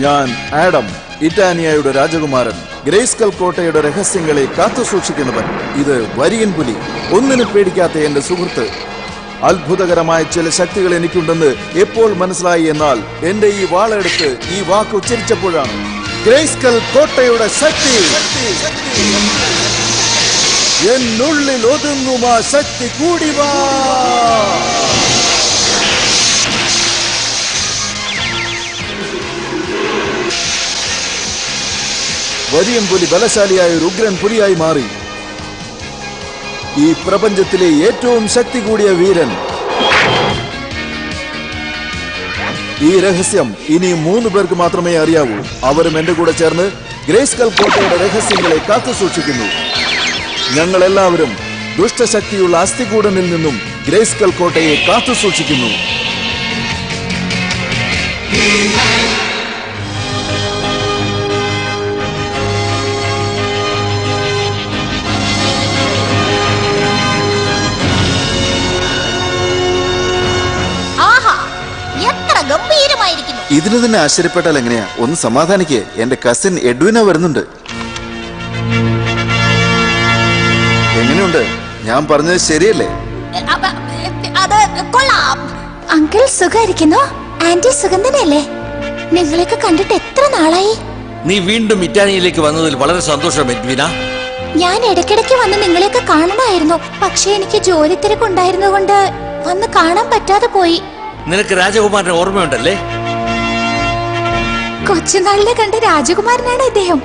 ഞാൻ ആഡം ഇറ്റാനിയയുടെ രാജകുമാരൻ ഗ്രേസ്കൽ കോട്ടയുടെ രഹസ്യങ്ങളെ കാത്തു സൂക്ഷിക്കുന്നവൻ. ഇത് വരിയൻ പുലി. ഒന്നിനും പേടിക്കാത്ത എന്റെ സുഹൃത്ത്. അത്ഭുതകരമായ ചില ശക്തികൾ എനിക്കുണ്ടെന്ന് എപ്പോൾ മനസ്സിലായി എന്നാൽ എന്റെ ഈ വാളെടുത്ത് ഈ വാക്ക് ഉച്ചരിച്ചപ്പോഴാണ്. ഗ്രേസ്കൽ കോട്ടയുടെ ശക്തി. എന്നുള്ളിൽ ഒതുങ്ങും ആ ശക്തി കൂടി വാ. വരിയൻ പുലി ബലശാലിയായ ഒരു ഉഗ്രൻ പുലിയായി മാറി. ഈ പ്രപഞ്ചത്തിലെ ഏറ്റവും ശക്തി കൂടിയ വീരൻ. ഈ രഹസ്യം ഇനി മൂന്ന് പേർക്ക് മാത്രമേ അറിയാവൂ. അവരും എന്റെ കൂടെ ചേർന്ന് ഗ്രേസ്കൽ കോട്ടയുടെ രഹസ്യങ്ങളെ കാത്തു സൂക്ഷിക്കുന്നു. ഞങ്ങൾ എല്ലാവരും ദുഷ്ടശക്തിയുള്ള അസ്ഥികൂടനിൽ നിന്നും ഗ്രേസ്കൽ കോട്ടയെ കാത്തു സൂക്ഷിക്കുന്നു. ഗംഭീരമായിരിക്കുന്നു. ഇതിന് തന്നെ ആശ്ചര്യപ്പെട്ടാൽ എങ്ങനെയാ? ഒന്ന് സമാധാനിക്കേ. എന്റെ കസിൻ എഡ്വിന വരുന്നുണ്ട്. എങ്ങനെയുണ്ട്? ഞാൻ പറഞ്ഞത് ശരിയല്ലേ? അത് കൊള്ളാം. അങ്കിൾ സുഖായിരിക്കുന്നു ആന്റി സുഗന്ധനല്ലേ നിങ്ങളെയൊക്കെ കണ്ടിട്ട് എത്ര നാളായി? നീ വീണ്ടും ഇറ്റാലിയയിലേക്ക് വന്നതിൽ വളരെ സന്തോഷം എഡ്വിന. ഞാൻ ഇടയ്ക്കിടയ്ക്ക് വന്ന് നിങ്ങളെയൊക്കെ കാണണമായിരുന്നു. പക്ഷെ എനിക്ക് ജോലി തിരക്കുണ്ടായിരുന്നുകൊണ്ട് വന്ന് കാണാൻ പറ്റാതെ പോയി. നിനക്ക് രാജകുമാരനെ ഓർമ്മയുണ്ടല്ലേ? കൊച്ചുനാളിലെ കണ്ട രാജകുമാരനാണ് ഇദ്ദേഹം.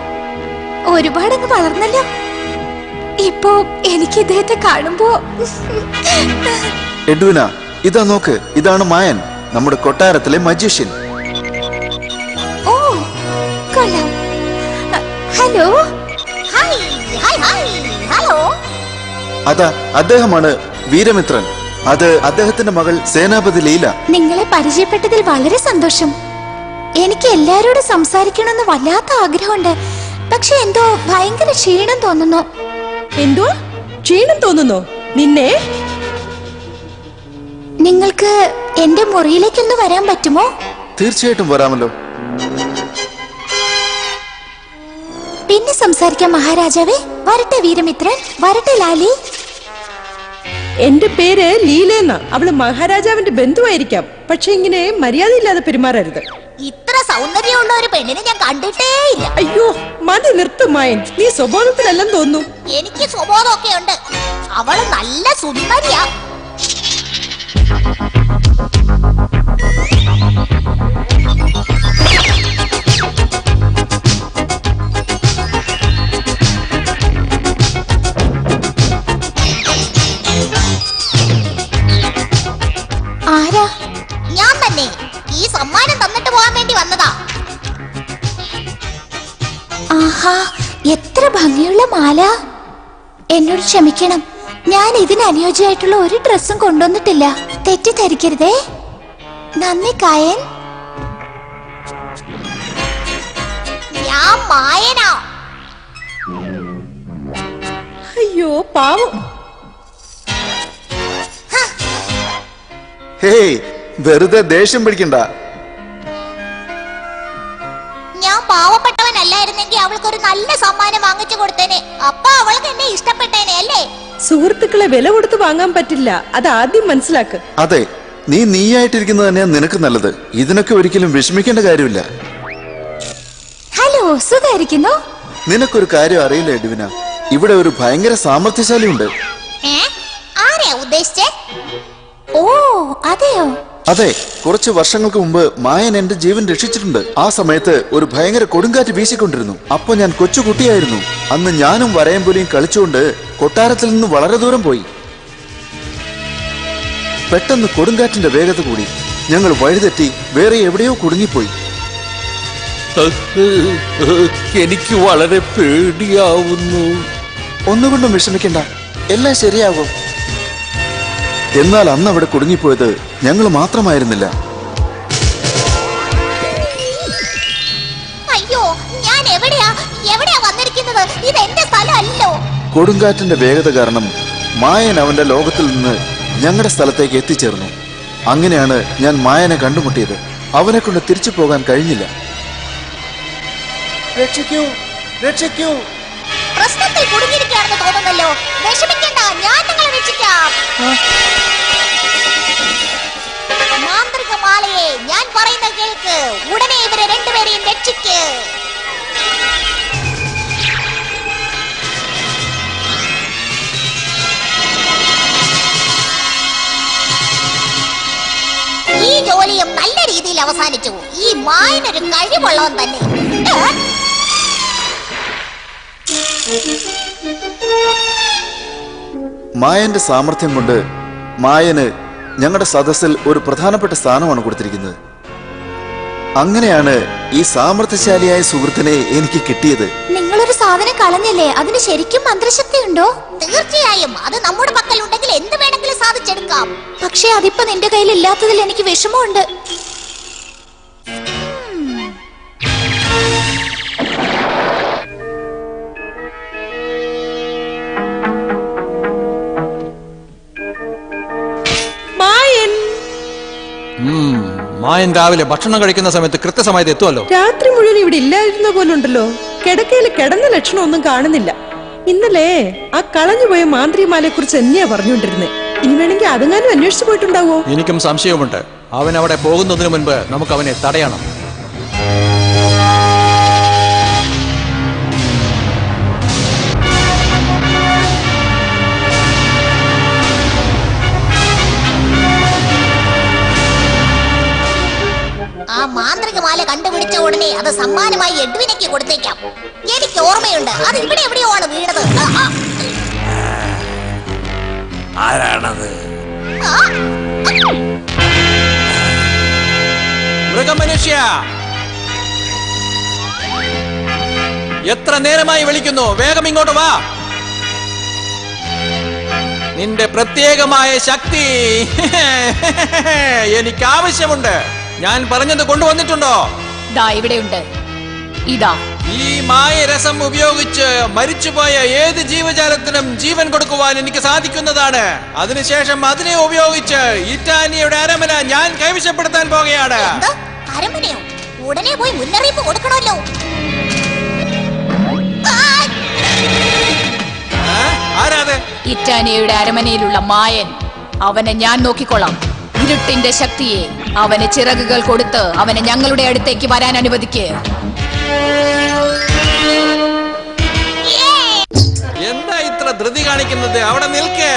ഒരുപാടങ്ങ് വളർന്നല്ലോ. ഇപ്പോ എനിക്ക് ഇദ്ദേഹത്തെ കാണുമ്പോ എഡ്വിന ഇതാ നോക്ക്. ഇതാണ് മായൻ നമ്മുടെ കൊട്ടാരത്തിലെ മജീഷ്യൻ. ഓ കൊള്ളാം. Hello? Hi hi hi hello? അതാ അദ്ദേഹമാണ് വീരമിത്രൻ. അത് അദ്ദേഹത്തിന്റെ മകൾ സേനാപതി ലീല. നിങ്ങളെ പരിചയപ്പെട്ടതിൽ വളരെ സന്തോഷം. എനിക്ക് എല്ലാരോടും സംസാരിക്കണമെന്ന് വല്ലാത്ത ആഗ്രഹമുണ്ട്. പക്ഷെ എന്തോ ഭയങ്കര ക്ഷീണം തോന്നുന്നു. എന്തോ? ക്ഷീണം തോന്നുന്നു? നിന്നെ? നിങ്ങൾക്ക് എന്റെ മുറിയിലേക്കൊന്ന് വരാൻ പറ്റുമോ? തീർച്ചയായിട്ടും വരാമല്ലോ. പിന്നെ സംസാരിക്കാം മഹാരാജാവേ. വരട്ടെ വീരമിത്രൻ. വരട്ടെ ലാലി. എന്റെ പേര് ലീലെന്ന അവൾ മഹാരാജാവിന്റെ ബന്ധുവായിരിക്കാം. പക്ഷെ ഇങ്ങനെ മര്യാദയില്ലാതെ പെരുമാറരുത്. ഇത്ര സൗന്ദര്യമുള്ള ഒരു പെണ്ണിനെ ഞാൻ കണ്ടിട്ടേ ഇല്ല. അയ്യോ മതി നിർത്തുമായൻ നീ സ്വബോധത്തിലല്ലെന്ന് തോന്നുന്നു. എനിക്ക് സ്വബോധമൊക്കെ ഉണ്ട്. അവൾ നല്ല സുന്ദരിയാ. മാല എന്നോട് ക്ഷമിക്കണം. ഞാൻ ഇതിന് അനുയോജ്യമായിട്ടുള്ള ഒരു ഡ്രസ്സും കൊണ്ടുവന്നിട്ടില്ല. തെറ്റിദ്ധരിക്കരുതേ. നന്ദി കായൻ. ഞാൻ മായനാ. അയ്യോ പാവം. ഹേയ് വെറുതെ ദേഷ്യം പിടിക്കണ്ട. ഞാൻ പാവപ്പെട്ടവനല്ലായിരുന്നെങ്കിൽ അവൾക്കൊരു നല്ല സമ്മാനം വാങ്ങിച്ചു കൊടുത്തേനെ. അപ്പൊ അവൾക്ക് എന്നെ ഇഷ്ടപ്പെട്ടേനെ അല്ലേ? സുഹൃത്തുക്കളെ വില കൊടുത്ത് വാങ്ങാൻ പറ്റില്ല. അത് ആദ്യം മനസ്സിലാക്ക്. അതെ നീ നീയായിട്ടിരിക്കുന്നത് തന്നെയാ നിനക്ക് നല്ലത്. ഇതിനൊക്കെ ഒരിക്കലും വിഷമിക്കേണ്ട കാര്യമില്ല. ഹലോ സുഖായിരിക്കുന്നു? നിനക്കൊരു കാര്യം അറിയില്ല എഡുവിന. ഇവിടെ ഒരു ഭയങ്കര സാമർഥ്യശാലിയുണ്ട്. ഏ? ആരെയാ ഉദ്ദേശിച്ചേ? ഓ അതെയോ? അതെ കുറച്ച് വർഷങ്ങൾക്ക് മുമ്പ് മായൻ എന്റെ ജീവൻ രക്ഷിച്ചിട്ടുണ്ട്. ആ സമയത്ത് ഒരു ഭയങ്കര കൊടുങ്കാറ്റ് വീശിക്കൊണ്ടിരുന്നു. അപ്പൊ ഞാൻ കൊച്ചുകുട്ടിയായിരുന്നു. അന്ന് ഞാനും വരയമ്പുലിയും കളിച്ചുകൊണ്ട് കൊട്ടാരത്തിൽ നിന്ന് വളരെ ദൂരം പോയി. പെട്ടെന്ന് കൊടുങ്കാറ്റിന്റെ വേഗത കൂടി. ഞങ്ങൾ വഴിതെറ്റി വേറെ എവിടെയോ കുടുങ്ങിപ്പോയി. എനിക്ക് വളരെ പേടിയാവുന്നു. ഒന്നുകൊണ്ടും വിഷമിക്കണ്ട. എല്ലാം ശരിയാകും. എന്നാൽ അന്ന് അവിടെ കുടുങ്ങിപ്പോയത് ഞങ്ങൾ മാത്രമായിരുന്നില്ല. അയ്യോ ഞാൻ എവിടെയാ? എവിടെയാ വന്നിരിക്കുന്നത്? ഇത് എന്റെ സ്ഥലമല്ലോ കൊടുങ്കാറ്റിന്റെ വേഗത കാരണം മായൻ അവന്റെ ലോകത്തിൽ നിന്ന് ഞങ്ങളുടെ സ്ഥലത്തേക്ക് എത്തിച്ചേർന്നു. അങ്ങനെയാണ് ഞാൻ മായനെ കണ്ടുമുട്ടിയത്. അവനെ കൊണ്ട് തിരിച്ചു പോകാൻ കഴിഞ്ഞില്ല. രക്ഷിക്കൂ രക്ഷിക്കൂ. പ്രശ്നത്തിൽ കുടുങ്ങിയിരിക്കുകയാണെന്ന് തോന്നുന്നല്ലോ. വിഷമിക്കണ്ട ഞാൻ നിങ്ങളെ രക്ഷിക്കാം. മാന്ത്രിക മാലയെ ഞാൻ പറയുന്ന കേൾക്ക്. ഉടനെ ഇവരെ രണ്ടുപേരെയും രക്ഷിക്ക്. ഈ ജോലിയും നല്ല രീതിയിൽ അവസാനിച്ചു. ഈ മായനൊരു കഴിവുള്ളവൻ തന്നെ. ഏ? മായന്റെ സാമർഥ്യം കൊണ്ട് മായന് ഞങ്ങളുടെ സദസ്സിൽ ഒരു പ്രധാനപ്പെട്ട സ്ഥാനമാണ് കൊടുത്തിരിക്കുന്നത്. അങ്ങനെയാണ് ഈ സാമർഥ്യശാലിയായ സുഹൃത്തിനെ എനിക്ക് കിട്ടിയത്. നിങ്ങളൊരു സാധനം കളഞ്ഞല്ലേ? അതിന് ശരിക്കും മന്ത്രശക്തി ഉണ്ടോ തീർച്ചയായും. അത് നമ്മുടെ പക്കൽ ഉണ്ടെങ്കിൽ എന്ത് വേണമെങ്കിലും സാധിച്ചെടുക്കാം. പക്ഷേ അതിപ്പോ നിന്റെ കയ്യിൽ ഇല്ലാത്തതിൽ എനിക്ക് വിഷമമുണ്ട്. മായൻ രാവിലെ ഭക്ഷണം കഴിക്കുന്ന സമയത്ത് കൃത്യസമയത്ത് എത്തുമല്ലോ രാത്രി മുഴുവൻ ഇവിടെ ഇല്ലായിരുന്ന പോലുണ്ടല്ലോ. കിടക്കയിൽ കിടന്ന ലക്ഷണമൊന്നും കാണുന്നില്ല. ഇന്നലെ ആ കളഞ്ഞുപോയ മാന്ത്രിമാലയെ കുറിച്ച് എന്നെയാ പറഞ്ഞുകൊണ്ടിരുന്നത് ഇനി വേണമെങ്കിൽ അതെങ്ങാനും അന്വേഷിച്ചു പോയിട്ടുണ്ടാവോ? എനിക്കും സംശയമുണ്ട് അവൻ അവിടെ പോകുന്നതിന് മുൻപ് നമുക്ക് അവനെ തടയണം. ഉടനെ അത് സമ്മാനമായി എഡ്വിനയ്ക്ക് കൊടുത്തേക്കാം. എനിക്ക് ഓർമ്മയുണ്ട്. അത് ഇവിടെ എവിടെയോ ആണ് വീണത് ആരാണത്? മൃഗമനുഷ്യ എത്ര നേരമായി വിളിക്കുന്നു? വേഗം ഇങ്ങോട്ട് വാ. നിന്റെ പ്രത്യേകമായ ശക്തി. എനിക്ക് ആവശ്യമുണ്ട് ഞാൻ പറഞ്ഞത് കൊണ്ടുവന്നിട്ടുണ്ടോ? ദാ ഇവിടെയുണ്ട് ഇതാ. ഈ മായരസം ഉപയോഗിച്ച് മരിച്ചുപോയ ഏത് ജീവജാലത്തിനും ജീവൻ കൊടുക്കുവാൻ എനിക്ക് സാധിക്കുന്നതാണ്. അതിനുശേഷം അതിനെ ഉപയോഗിച്ച് ഇറ്റാനിയുടെ അരമന ഞാൻ കൈവശപ്പെടുത്താൻ പോകുകയാണ്. അരമനയോ? ഉടനെ പോയി മുന്നറിയിപ്പ് കൊടുക്കണമല്ലോ. ഇറ്റാനിയുടെ അരമനയിലുള്ള മായൻ. അവനെ ഞാൻ നോക്കിക്കൊള്ളാം. ഇരുട്ടിന്റെ ശക്തിയെ അവന് ചിറകുകൾ കൊടുത്ത് അവനെ ഞങ്ങളുടെ അടുത്തേക്ക് വരാൻ അനുവദിക്ക്. എന്താ ഇത്ര ധൃതി കാണിക്കുന്നത്? അവിടെ നിൽക്കേ.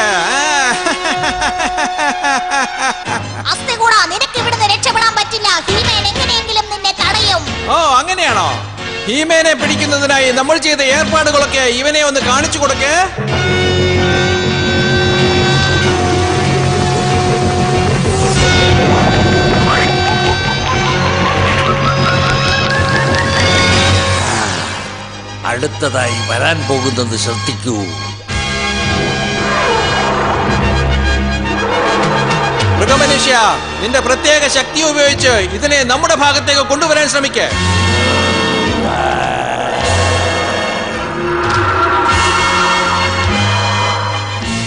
നിനക്ക് ഇവിടുന്ന് രക്ഷപ്പെടാൻ പറ്റില്ല. ഹീമേൻ എങ്ങനെയെങ്കിലും നിന്നെ തടയും. ഓ അങ്ങനെയാണോ? ഹീമേനെ പിടിക്കുന്നതിനായി നമ്മൾ ചെയ്ത ഏർപ്പാടുകളൊക്കെ ഇവനെ ഒന്ന് കാണിച്ചു കൊടുക്കേ. അടുത്തതായി വരാൻ പോകുന്നത് ശ്രദ്ധിക്കൂ. മൃഗമനുഷ്യ നിന്റെ പ്രത്യേക ശക്തി ഉപയോഗിച്ച് ഇതിനെ നമ്മുടെ ഭാഗത്തേക്ക് കൊണ്ടുവരാൻ ശ്രമിക്ക.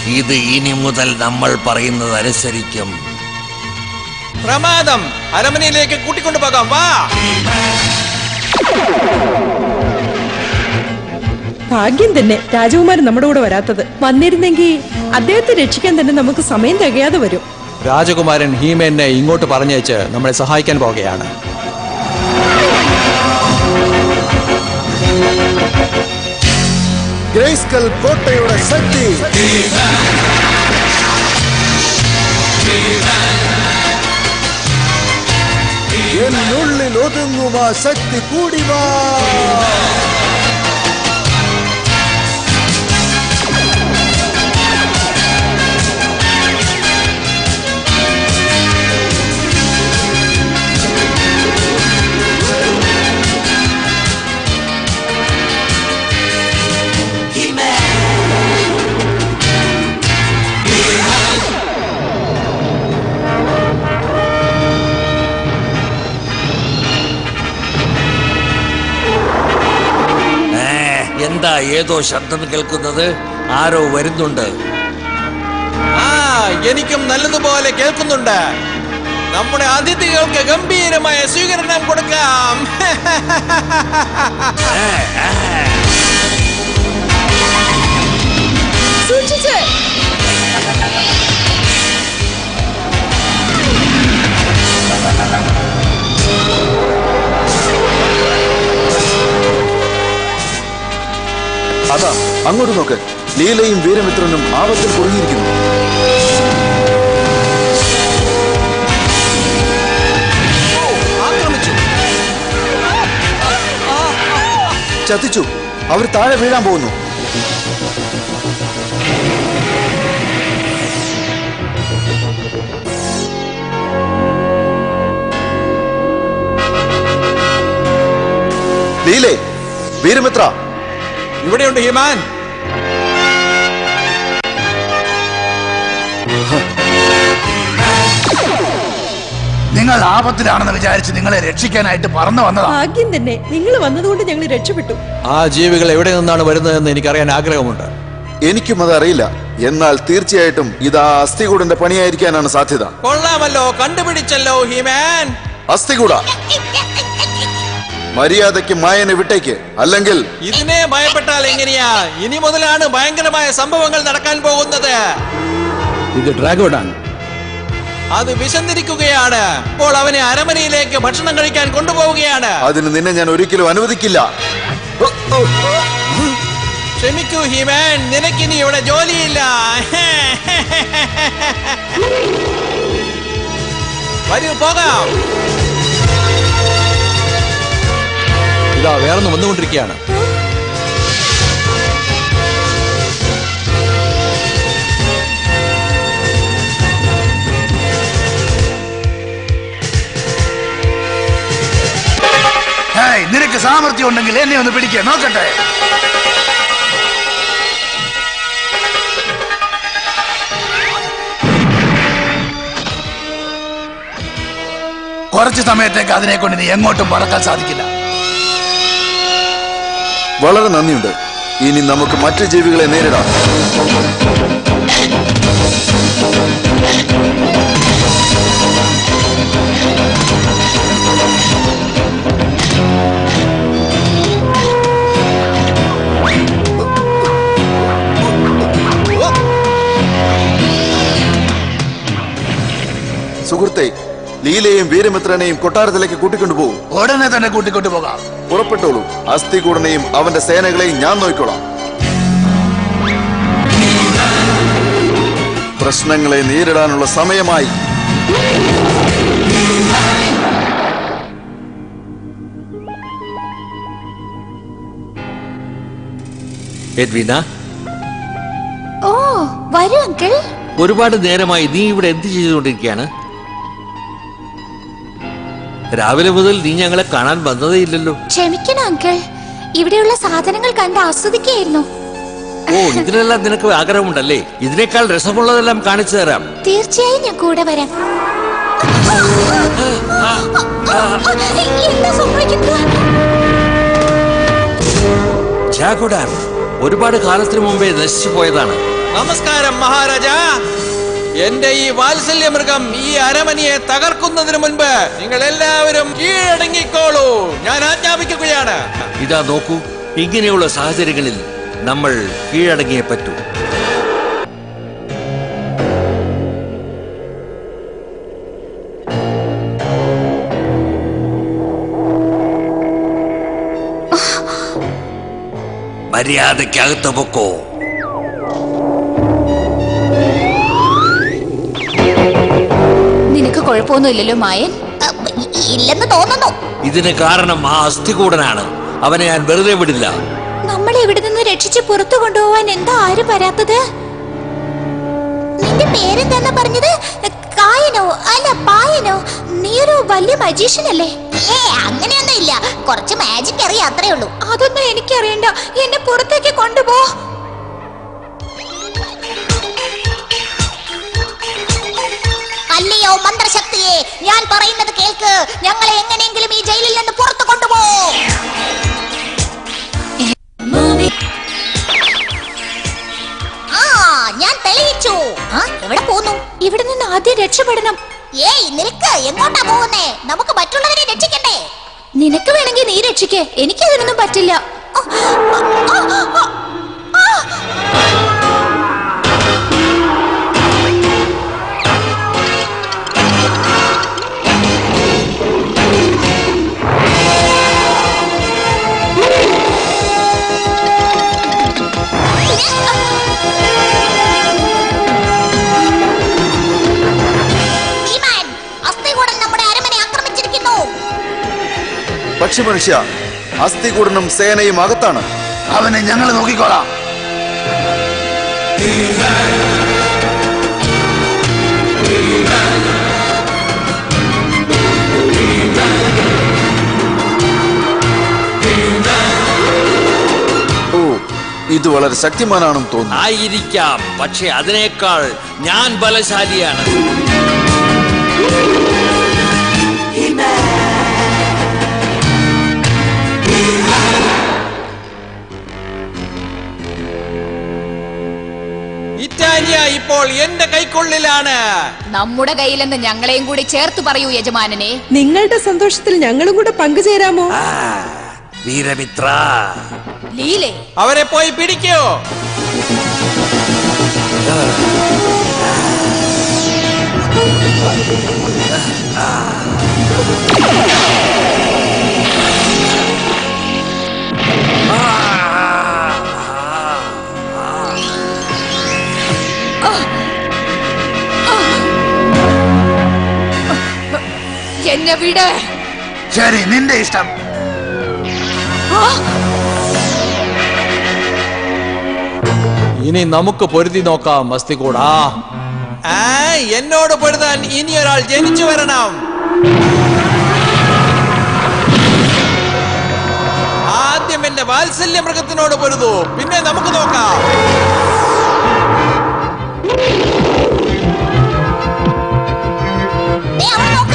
ഇത് ഇനി മുതൽ നമ്മൾ പറയുന്നത് അനുസരിക്കും പ്രമാദം. അരമനയിലേക്ക് കൂട്ടിക്കൊണ്ടു പോകാം വാ. ഭാഗ്യം തന്നെ രാജകുമാരൻ നമ്മുടെ കൂടെ വരാത്തത്. വന്നിരുന്നെങ്കിൽ അദ്ദേഹത്തെ രക്ഷിക്കാൻ തന്നെ നമുക്ക് സമയം തികയാതെ വരും. രാജകുമാരൻ ഹീമേനെ ഇങ്ങോട്ട് പറഞ്ഞയച്ച് നമ്മളെ സഹായിക്കാൻ പോകുകയാണ് ഗ്രേസ്കൽ കോട്ടയുടെ ശക്തി. എന്നുള്ളിൽ ഒതുങ്ങുക ശക്തി കൂടി ഏതോ ശബ്ദം കേൾക്കുന്നത് ആരോ വരുന്നുണ്ട്. ആ എനിക്കും നല്ലതുപോലെ കേൾക്കുന്നുണ്ട്. നമ്മുടെ അതിഥികൾക്ക് ഗംഭീരമായ സ്വീകരണം കൊടുക്കാം. സൂക്ഷിച്ച്. അതാ അങ്ങോട്ട് നോക്ക്. ലീലയും വീരമിത്രനും ആപത്തിൽ കുടുങ്ങിയിരിക്കുന്നു ചതിച്ചു. അവർ താഴെ വീഴാൻ പോകുന്നു. ലീലേ വീരമിത്ര. ഇവിടെയുണ്ട് ഹിമാൻ. നിങ്ങൾ ആപത്തിലാണെന്ന് വിചാരിച്ച് നിങ്ങളെ രക്ഷിക്കാനായിട്ട് പറന്നു വന്നതാണ് ഭാഗ്യം തന്നെ. നിങ്ങൾ വന്നതുകൊണ്ട് ഞങ്ങൾ രക്ഷപ്പെട്ടു. ആ ജീവികൾ എവിടെ നിന്നാണ് വരുന്നതെന്ന് എനിക്കറിയാൻ ആഗ്രഹമുണ്ട്. എനിക്കും അത് അറിയില്ല. എന്നാൽ തീർച്ചയായിട്ടും ഇത് ആ അസ്ഥികൂടന്റെ പണിയായിരിക്കാനാണ് സാധ്യത. കൊള്ളാമല്ലോ കണ്ടുപിടിച്ചല്ലോ ഹിമാൻ. അസ്ഥികൂട. മര്യാദയ്ക്ക് മായനെ വിട്ടേക്ക്. അല്ലെങ്കിൽ ഇതിനെ ഭയപ്പെട്ടാൽ എങ്ങനെയാ? ഇനി മുതലാണ് ഭയങ്കരമായ സംഭവങ്ങൾ നടക്കാൻ പോകുന്നത്. ഇത് ഡ്രാഗോഡാണ്. അത് വിശന്നിരിക്കുകയാണ്. ഇപ്പോൾ അവനെ അരമനയിലേക്ക് ഭക്ഷണം കഴിക്കാൻ കൊണ്ടുപോവുകയാണ്. അതിന് നിന്നെ ഞാൻ ഒരിക്കലും അനുവദിക്കില്ല. ക്ഷമിക്കൂ ഹിമാൻ. നിനക്കിനി ഇവിടെ ജോലിയില്ല. വരൂ പോകാം. ഇതാ വേറൊന്ന് വന്നുകൊണ്ടിരിക്കുകയാണ്. നിനക്ക് സാമർഥ്യം ഉണ്ടെങ്കിൽ എന്നെ ഒന്ന് പിടിക്കുക നോക്കട്ടെ. കുറച്ച് സമയത്തേക്ക് അതിനെ കൊണ്ട് നീ എങ്ങോട്ടും പറക്കാൻ സാധിക്കില്ല. വളരെ നന്ദിയുണ്ട്. ഇനി നമുക്ക് മറ്റു ജീവികളെ നേരിടാം. ലീലയും വീരമിത്രനെയും കൊട്ടാരത്തിലേക്ക് കൂട്ടിക്കൊണ്ടുപോകും ഉടനെ തന്നെ കൂട്ടിക്കൊണ്ടു പോകാം. പുറപ്പെട്ടോളൂ. അസ്ഥികൂടനെയും അവന്റെ സേനകളെയും ഞാൻ നോക്കിക്കോളാം. പ്രശ്നങ്ങളെ നേരിടാനുള്ള സമയമായി. എഡ്വിന? ഓ വരൂ അങ്കിൾ. ഒരുപാട് നേരമായി നീ ഇവിടെ എന്ത് ചെയ്തുകൊണ്ടിരിക്കുകയാണ്? രാവിലെ മുതൽ നീ ഞങ്ങളെ കാണാൻ വന്നതേ ഇല്ലല്ലോ. ക്ഷമിക്കണം അങ്കിൾ. ഇവിടെയുള്ള സാധനങ്ങൾ കണ്ട് ആസ്വദിക്കുകയായിരുന്നു. ഓ ഇതിനെല്ലാം നിനക്ക് ആഗ്രഹമുണ്ടല്ലേ? ഇതിനേക്കാൾ രസമുള്ളതെല്ലാം കാണിച്ചു തരാം. തീർച്ചയായും ഞാൻ കൂടെ വരാം. എന്താ സംഭവിക്കുന്നത്? ജാഗുഡാൻ ഒരുപാട് കാലത്തിന് മുമ്പേ നശിച്ചു പോയതാണ്. നമസ്കാരം മഹാരാജ. എന്റെ ഈ വാത്സല്യ മൃഗം ഈ അരമനയെ തകർക്കുന്നതിന് മുൻപ് നിങ്ങൾ എല്ലാവരും കീഴടങ്ങിക്കോളൂ. ഞാൻ ആജ്ഞാപിക്കുകയാണ്. ഇതാ നോക്കൂ ഇങ്ങനെയുള്ള സാഹചര്യങ്ങളിൽ നമ്മൾ കീഴടങ്ങിയേ പറ്റൂ. മര്യാദയ്ക്കകത്ത് പൊക്കോ. നിനക്ക് കുഴപ്പമൊന്നുമില്ലല്ലോ മായൻ? ഇല്ലെന്ന് തോന്നുന്നു. ഇതിന് കാരണം ആ അസ്ഥികൂടനാണ്. അവനെ ഞാൻ വെറുതെ വിടില്ല. നമ്മളെ ഇവിടെ നിന്ന് രക്ഷിച്ച് പുറത്തു കൊണ്ടുപോവാൻ എന്താ ആരും വരാത്തത് നിന്റെ പേരെന്താന്ന് പറഞ്ഞത്? കായനോ അല്ല പായനോ? നീ ഒരു വലിയ മജീഷ്യൻ അല്ലേ? ഏ അങ്ങനെയൊന്നും ഇല്ല കുറച്ച് മാജിക് അറിയാം അത്രേ ഉള്ളൂ. അതൊന്നും എനിക്കറിയണ്ട. എന്നെ പുറത്തേക്ക് കൊണ്ടുപോ. അല്ലയോ മന്ത്രശക്തിയെ ഞാൻ പറയുന്നത് കേൾക്ക്. ഞങ്ങളെ എങ്ങനെയെങ്കിലും ഈ ജയിലിൽ നിന്ന് പുറത്തു കൊണ്ടുപോ ആ ഞാൻ തെളിയിച്ചു. ആ എവിടെ പോന്നു? ഇവിടെ നിന്ന് ആദ്യം രക്ഷപ്പെടണം. ഏയ് നിൽക്ക്. എങ്ങോട്ടാ പോകുന്നേ? നമുക്ക് മറ്റുള്ളവരെ രക്ഷിക്കണ്ടേ? നിനക്ക് വേണമെങ്കിൽ നീ രക്ഷിക്കേ. എനിക്കതിനൊന്നും പറ്റില്ല. പക്ഷി മനുഷ്യ. അസ്ഥികൂടനും സേനയും അകത്താണ്. അവനെ ഞങ്ങൾ നോക്കിക്കോളാം. ഓ ഇത് വളരെ ശക്തിമാനാണെന്ന് തോന്നുന്നു. ആയിരിക്കാം പക്ഷെ അതിനേക്കാൾ ഞാൻ ബലശാലിയാണ്. ഇറ്റാലിയ ഇപ്പോൾ. എന്റെ കൈക്കൊള്ളിലാണ്. നമ്മുടെ കയ്യിലെന്ന് ഞങ്ങളെയും കൂടി ചേർത്ത് പറയൂ യജമാനനെ. നിങ്ങളുടെ സന്തോഷത്തിൽ ഞങ്ങളും കൂടെ പങ്കുചേരാമോ? വീരമിത്ര. ലീലേ. അവരെ പോയി പിടിക്കൂ. എന്നെ വിട്. ശരി നിന്റെ ഇഷ്ടം. ഇനി നമുക്ക് പൊരുതി നോക്കാം മസ്തികൂടാ. ആ എന്നോട് പൊരുതാൻ ഇനി ഒരാൾ ജനിച്ചു വരണം. ആദ്യം എന്റെ വാത്സല്യ മൃഗത്തിനോട് പൊരുതു പിന്നെ നമുക്ക് നോക്കാം. ദേ അവിടെ നോക്ക്.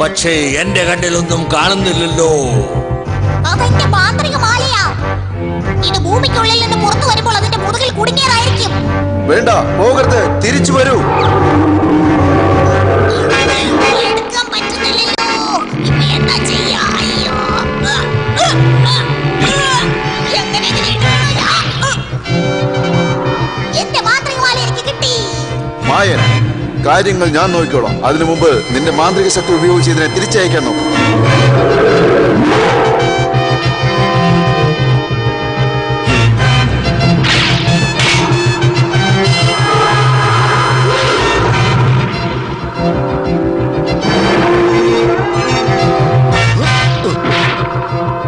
പക്ഷേ എന്റെ കണ്ണിലൊന്നും കാണുന്നില്ലല്ലോ. അതെന്റെ മാന്ത്രിക മാലയാ. ഇത് ഭൂമിക്കുള്ളിൽ നിന്ന് പുറത്തു വരുമ്പോൾ അതിന്റെ മുതുകിൽ കുടുങ്ങിയതായിരിക്കും. വേണ്ട പോകരുത്. തിരിച്ചു വരൂ. കാര്യങ്ങൾ ഞാൻ നോക്കിക്കോളാം. അതിനു മുമ്പ് നിന്റെ മാന്ത്രിക ശക്തി ഉപയോഗിച്ച് ഇതിനെ തിരിച്ചയക്കാൻ നോക്കും.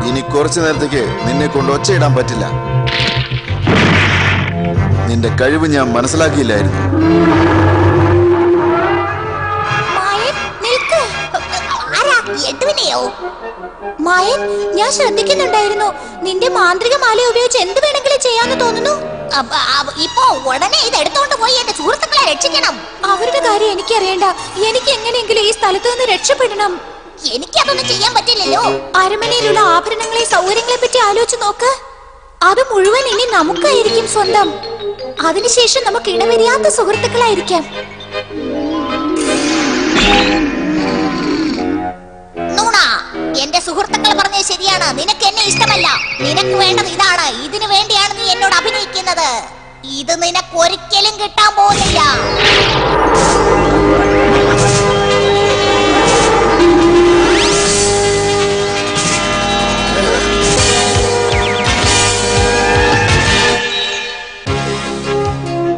ഇനി കുറച്ചു നേരത്തേക്ക് നിന്നെ കൊണ്ട് ഒച്ചയിടാൻ പറ്റില്ല. നിന്റെ കഴിവ് ഞാൻ മനസ്സിലാക്കിയില്ലായിരുന്നു. മായൻ ഞാൻ ശ്രദ്ധിക്കുന്നുണ്ടായിരുന്നു. നിന്റെ മാന്ത്രിക മാല ഉപയോഗിച്ച് എന്ത് വേണമെങ്കിലും ചെയ്യാന്ന് തോന്നുന്നു. ഇപ്പോ ഉടനെ ഇത് എടുത്തോണ്ട് പോയി എന്റെ സുഹൃത്തുക്കളെ രക്ഷിക്കണം. അവരുടെ കാര്യം എനിക്ക് എനിക്കറിയണ്ട. എനിക്ക് എങ്ങനെയെങ്കിലും ഈ സ്ഥലത്ത് നിന്ന് രക്ഷപ്പെടണം. എനിക്കതൊന്നും ചെയ്യാൻ പറ്റില്ലല്ലോ. അരമനയിലുള്ള ആഭരണങ്ങളെ സൗകര്യങ്ങളെ പറ്റി ആലോചിച്ച് നോക്ക്. അത് മുഴുവൻ ഇനി നമുക്കായിരിക്കും സ്വന്തം. അതിനുശേഷം നമുക്ക് ഇടവരിയാത്ത സുഹൃത്തുക്കളായിരിക്കാം. നിനക്ക് വേണ്ടത് ഇതാണ്. ഇതിനു വേണ്ടിയാണ് നീ എന്നോട് അഭിനയിക്കുന്നത്. ഇത് നിനക്ക് ഒരിക്കലും കിട്ടാൻ പോകുന്നില്ല.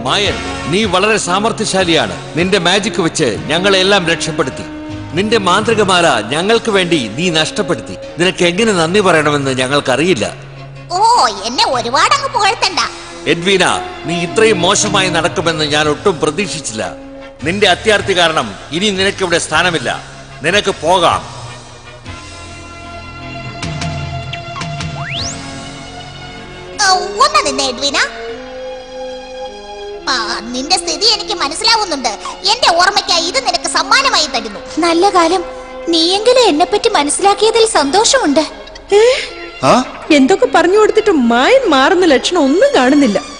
മായൻ നീ വളരെ സാമർത്ഥ്യശാലിയാണ് നിന്റെ മാജിക് വെച്ച് ഞങ്ങളെല്ലാം രക്ഷപ്പെടുത്തി. നിന്റെ മാന്ത്രികമാല ഞങ്ങൾക്ക് വേണ്ടി നീ നഷ്ടപ്പെടുത്തി. നിനക്ക് എങ്ങനെ നന്ദി പറയണമെന്ന് ഞങ്ങൾക്കറിയില്ല. ഓ എന്നെ ഒരുപാട് അങ്ങ് പുകഴ്ത്തണ്ട. എഡ്വീന നീ ഇത്രയും മോശമായി നടക്കുമെന്ന് ഞാൻ ഒട്ടും പ്രതീക്ഷിച്ചില്ല. നിന്റെ അത്യാർത്ഥി കാരണം ഇനി നിനക്കിവിടെ സ്ഥാനമില്ല. നിനക്ക് പോകാം. ആ, ഒന്ന് നിന്നെ എഡ്വിന. നിന്റെ സ്ഥിതി എനിക്ക് മനസ്സിലാവുന്നുണ്ട്. എന്റെ ഓർമ്മയ്ക്കായി ഇത് നിനക്ക് സമ്മാനമായി തരുന്നു. നല്ല കാലം. നീയെങ്കിലും എന്നെ പറ്റി മനസ്സിലാക്കിയതിൽ സന്തോഷമുണ്ട്. ആ? എന്തൊക്കെ പറഞ്ഞു കൊടുത്തിട്ട് മായൻ മാറുന്ന ലക്ഷണം ഒന്നും കാണുന്നില്ല.